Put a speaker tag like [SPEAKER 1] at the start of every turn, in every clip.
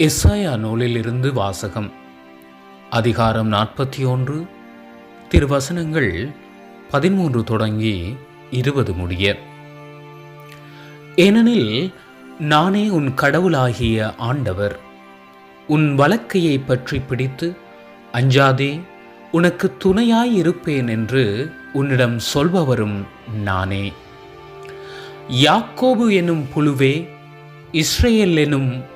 [SPEAKER 1] எஸ்ஐயா நூலிலிருந்து வாசகம். அதிகாரம் நாற்பத்தி ஒன்று திருவசனங்கள் பதிமூன்று தொடங்கி இருபது முடிய. ஏனெனில் நானே உன் கடவுளாகிய ஆண்டவர். உன் வழக்கையை பற்றி பிடித்து அஞ்சாதே உனக்கு துணையாய் இருப்பேன் என்று உன்னிடம் சொல்பவரும் நானே. யாக்கோபு என்னும் புழுவே இஸ்ரேல் என்னும்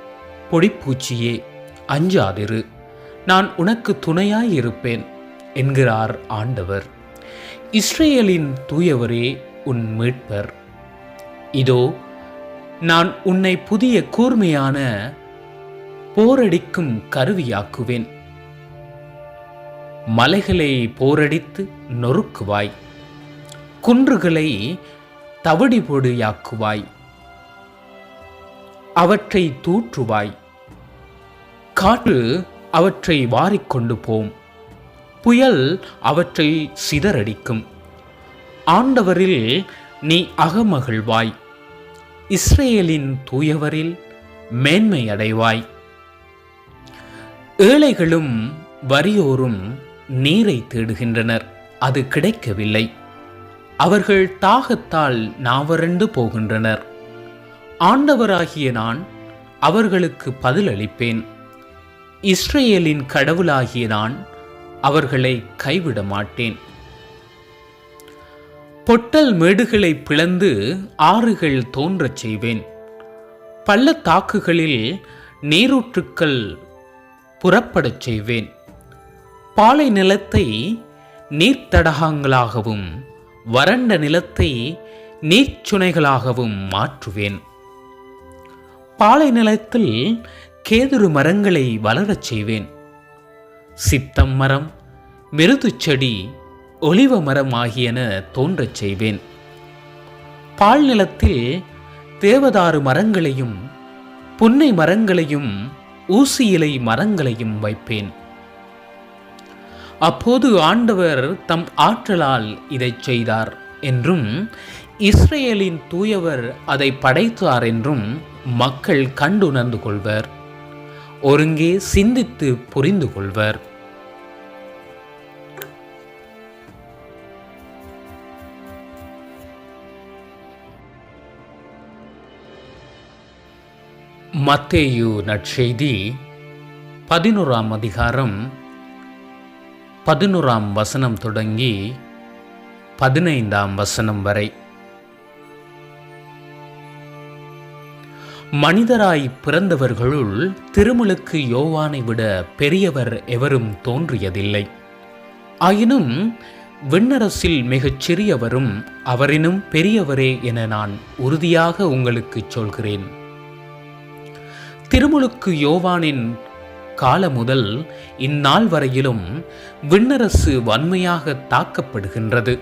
[SPEAKER 1] பொடிப்பூச்சியே அஞ்சாதிரு நான் உனக்கு துணையாயிருப்பேன் என்கிறார் ஆண்டவர். இஸ்ரேலின் தூயவரே உன் மீட்பர். இதோ நான் உன்னை புதிய கூர்மையான போரடிக்கும் கருவியாக்குவேன். மலைகளை போரடித்து நொறுக்குவாய். குன்றுகளை தவடிபொடியாக்குவாய். அவற்றை தூற்றுவாய். காற்று அவற்றை வாரிக்கொண்டு போம். புயல் அவற்றை சிதறடிக்கும். ஆண்டவரில் நீ அகமகிழ்வாய். இஸ்ரேலின் தூயவரில் மேன்மை அடைவாய் ஏழைகளும் வறியோரும் நீரை தேடுகின்றனர் அது கிடைக்கவில்லை. அவர்கள் தாகத்தால் நாவரண்டு போகின்றனர். ஆண்டவராகிய நான் அவர்களுக்கு பதிலளிப்பேன். இஸ்ரேலின் கடவுளாகிய நான் அவர்களை கைவிட மாட்டேன் பொட்டல் மேடுகளை பிளந்து ஆறுகள் தோன்றச் செய்வேன். பள்ளத்தாக்குகளில் நீரூற்றுக்கள் புறப்படச் செய்வேன். பாலை நிலத்தை நீர்த்தடகங்களாகவும் வறண்ட நிலத்தை நீர்ச்சுனைகளாகவும் மாற்றுவேன். பாலை நிலத்தில் கேதுரு மரங்களை வளரச் செய்வேன். சித்தம் மரம் மிருதுச் செடி ஒளிவ மரம் ஆகியன தோன்றச் செய்வேன். பால் நிலத்தில் தேவதாறு மரங்களையும் புன்னை மரங்களையும் ஊசி இலை மரங்களையும் வைப்பேன். அப்போது ஆண்டவர் தம் ஆற்றலால் இதைச் செய்தார் என்றும் இஸ்ரேலின் தூயவர் அதை படைத்தார் என்றும் மக்கள் கண்டுணர்ந்து கொள்வர். ஒருங்கே சிந்தித்து புரிந்து கொள்வர். மத்தேயு நற்செய்தி பதினோராம் அதிகாரம் பதினோராம் வசனம் தொடங்கி பதினைந்தாம் வசனம் வரை. மனிதராய் பிறந்தவர்களுள் திருமுழுக்கு யோவானை விட பெரியவர் எவரும் தோன்றியதில்லை. ஆயினும் விண்ணரசில் மிகச் சிறியவரும் அவரினும் பெரியவரே என நான் உறுதியாக உங்களுக்குச் சொல்கிறேன். திருமுழுக்கு யோவானின் கால முதல் இந்நாள் வரையிலும் விண்ணரசு வன்மையாக தாக்கப்படுகின்றது.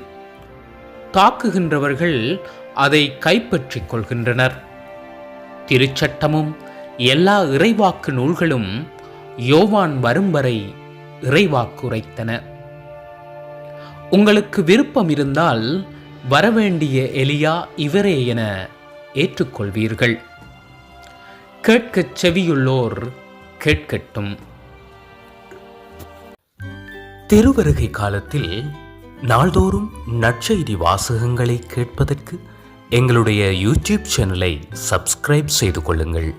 [SPEAKER 1] தாக்குகின்றவர்கள் அதை கைப்பற்றிக் கொள்கின்றனர். திருச்சட்டமும் எல்லா இறைவாக்கு நூல்களும் யோவான் வரும் வரை இறைவாக்குரைத்தன. உங்களுக்கு விருப்பம் இருந்தால் வரவேண்டிய எலியா இவரே என ஏற்றுக்கொள்வீர்கள். கேட்கச் செவியுள்ளோர் கேட்கட்டும். திருவருகை காலத்தில் நாள்தோறும் நற்செய்தி வாசகங்களை கேட்பதற்கு எங்களுடைய யூடியூப் சேனலை சப்ஸ்கிரைப் செய்து கொள்ளுங்கள்.